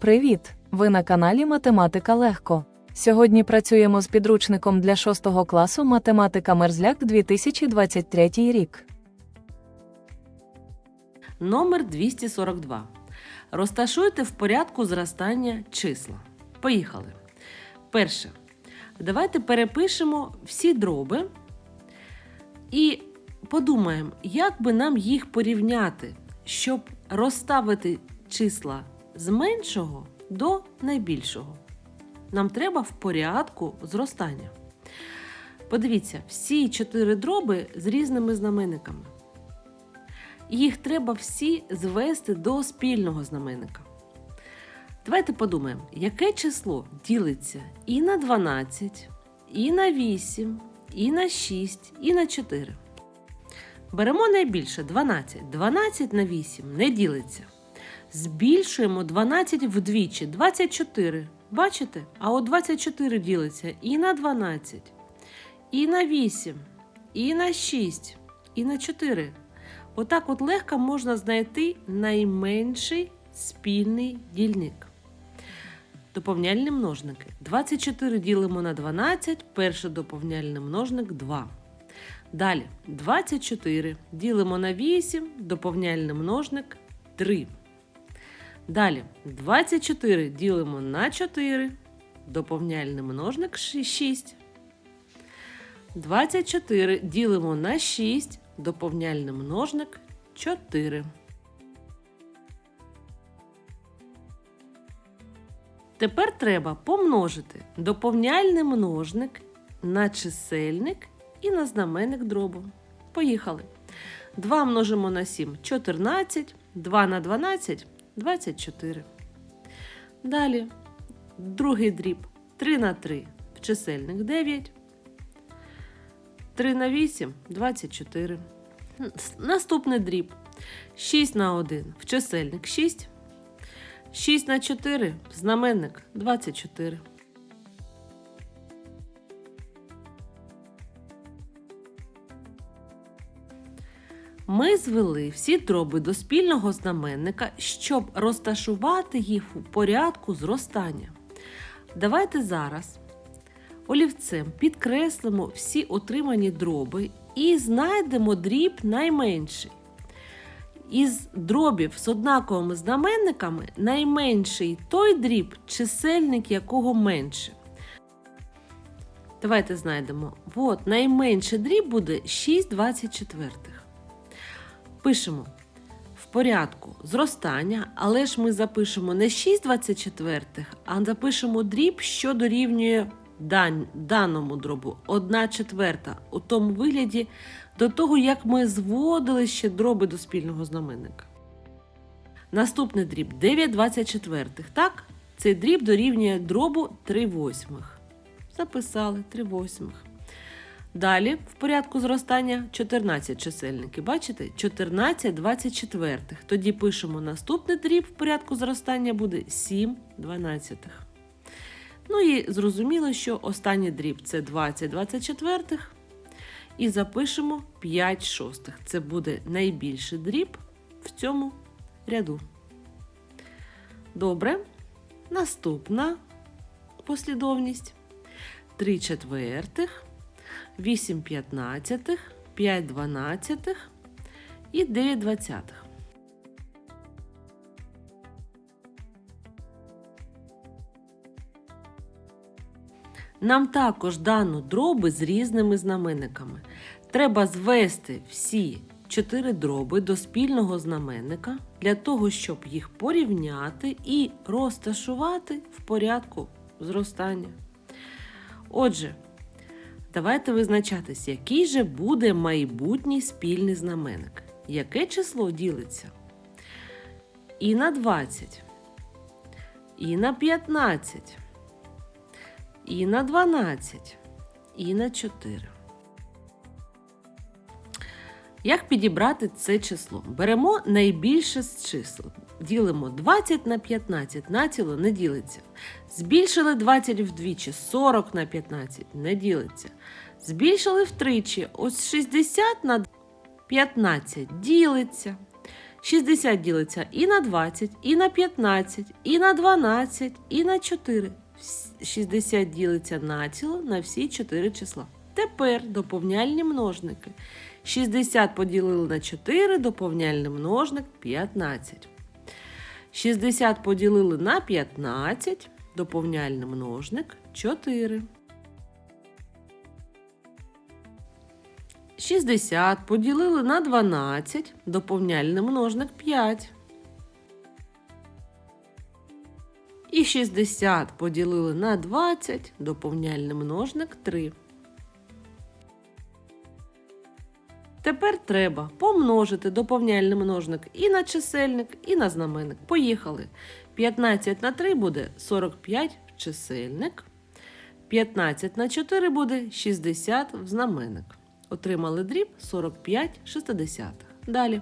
Привіт! Ви на каналі Математика Легко. Сьогодні працюємо з підручником для 6 класу Математика Мерзляк 2023 рік. Номер 242. Розташуйте в порядку зростання числа. Поїхали. Перше. Давайте перепишемо всі дроби і подумаємо, як би нам їх порівняти, щоб розставити числа з меншого до найбільшого. Нам треба в порядку зростання. Подивіться, всі чотири дроби з різними знаменниками. Їх треба всі звести до спільного знаменника. Давайте подумаємо, яке число ділиться і на 12, і на 8, і на 6, і на 4. Беремо найбільше 12. 12 на 8 не ділиться. Збільшуємо 12 вдвічі 24. Бачите? А от 24 ділиться і на 12, і на 8, і на 6, і на 4. Отак от легко можна знайти найменший спільний дільник. Доповняльні множники. 24 ділимо на 12, перший доповняльний множник 2. Далі 24 ділимо на 8, доповняльний множник 3. Далі 24 ділимо на 4, доповняльний множник 6. 24 ділимо на 6, доповняльний множник 4. Тепер треба помножити доповняльний множник на чисельник і на знаменник дробу. Поїхали. 2 множимо на 7 14, 2 на 12 24. Далі другий дріб 3 на 3 в чисельник 9. 3 на 8 24. Наступний дріб 6 на 1 в чисельник 6. 6 на 4 в знаменник 24. Ми звели всі дроби до спільного знаменника, щоб розташувати їх у порядку зростання. Давайте зараз олівцем підкреслимо всі отримані дроби і знайдемо дріб найменший. Із дробів з однаковими знаменниками найменший той дріб, чисельник якого менше. Давайте знайдемо. От, найменший дріб буде 6 24. Пишемо в порядку зростання, але ж ми запишемо не 6 24, а запишемо дріб, що дорівнює дан, даному дробу 1 четверта у тому вигляді до того, як ми зводили ще дроби до спільного знаменника. Наступний дріб 9 24. Так, цей дріб дорівнює дробу 3 восьмих. Записали 3 восьмих. Далі, в порядку зростання 14 чисельники. Бачите? 14 24. Тоді пишемо наступний дріб в порядку зростання буде 7 дванадцятих. Ну і зрозуміло, що останній дріб це 20 24. І запишемо 5 шостих. Це буде найбільший дріб в цьому ряду. Добре. Наступна послідовність. 3 четвертих, 8 п'ятнадцятих, 5 дванадцятих і 9 двадцятих. Нам також дано дроби з різними знаменниками. Треба звести всі чотири дроби до спільного знаменника для того, щоб їх порівняти і розташувати в порядку зростання. Отже, давайте визначатись, який же буде майбутній спільний знаменник. Яке число ділиться? І на 20, і на 15 і на 12, і на 4. Як підібрати це число? Беремо найбільше з чисел. Ділимо 20 на 15, націло не ділиться. Збільшили 20 вдвічі, 40 на 15 не ділиться. Збільшили втричі, ось 60 на 15 ділиться. 60 ділиться і на 20, і на 15, і на 12, і на 4. 60 ділиться націло на всі 4 числа. Тепер доповняльні множники. 60 поділили на 4, доповняльний множник 15. 60 поділили на 15, доповняльний множник 4. 60 поділили на 12, доповняльний множник 5. І 60 поділили на 20, доповняльний множник 3. Тепер треба помножити доповняльний множник і на чисельник, і на знаменник. Поїхали. 15 на 3 буде 45 в чисельник. 15 на 4 буде 60 в знаменник. Отримали дріб 45 шестидесятих. Далі.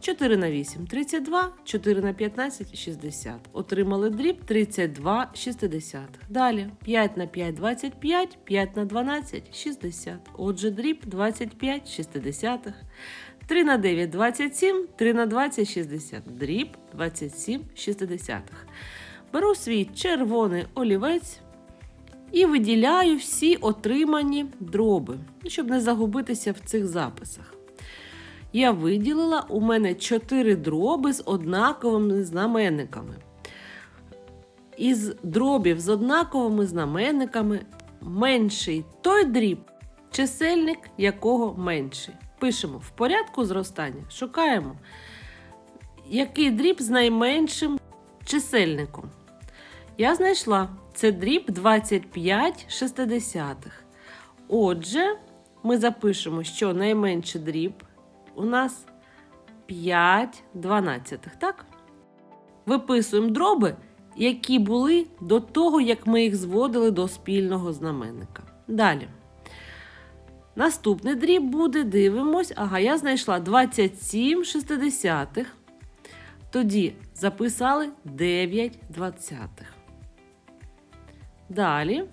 4 на 8 32, 4 на 15 60. Отримали дріб 32 шістидесятих. Далі 5 на 5 25, 5 на 12 60. Отже, дріб 25 шістидесятих. 3 на 9 27, 3 на 20 60. Дріб 27 шістидесятих. Беру свій червоний олівець і виділяю всі отримані дроби, щоб не загубитися в цих записах. Я виділила у мене 4 дроби з однаковими знаменниками. Із дробів з однаковими знаменниками менший той дріб, чисельник якого менший. Пишемо в порядку зростання, шукаємо, який дріб з найменшим чисельником. Я знайшла це дріб 25 шестидесятих. Отже, ми запишемо, що найменший дріб у нас 5 дванадцятих, так? Виписуємо дроби, які були до того, як ми їх зводили до спільного знаменника. Далі. Наступний дріб буде, дивимось. Ага, я знайшла 27 шестидесятих. Тоді записали 9 двадцятих. Далі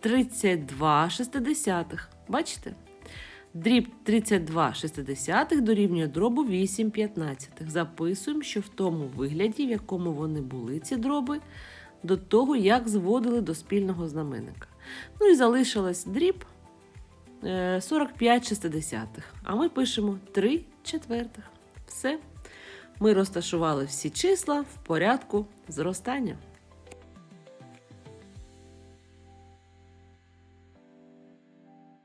32 шестидесятих. Бачите? Дріб 32 шестидесятих дорівнює дробу 8 п'ятнадцятих. Записуємо, що в тому вигляді, в якому вони були, ці дроби, до того, як зводили до спільного знаменника. Ну і залишилось дріб е, 45 шестидесятих. А ми пишемо 3 четвертих. Все. Ми розташували всі числа в порядку зростання.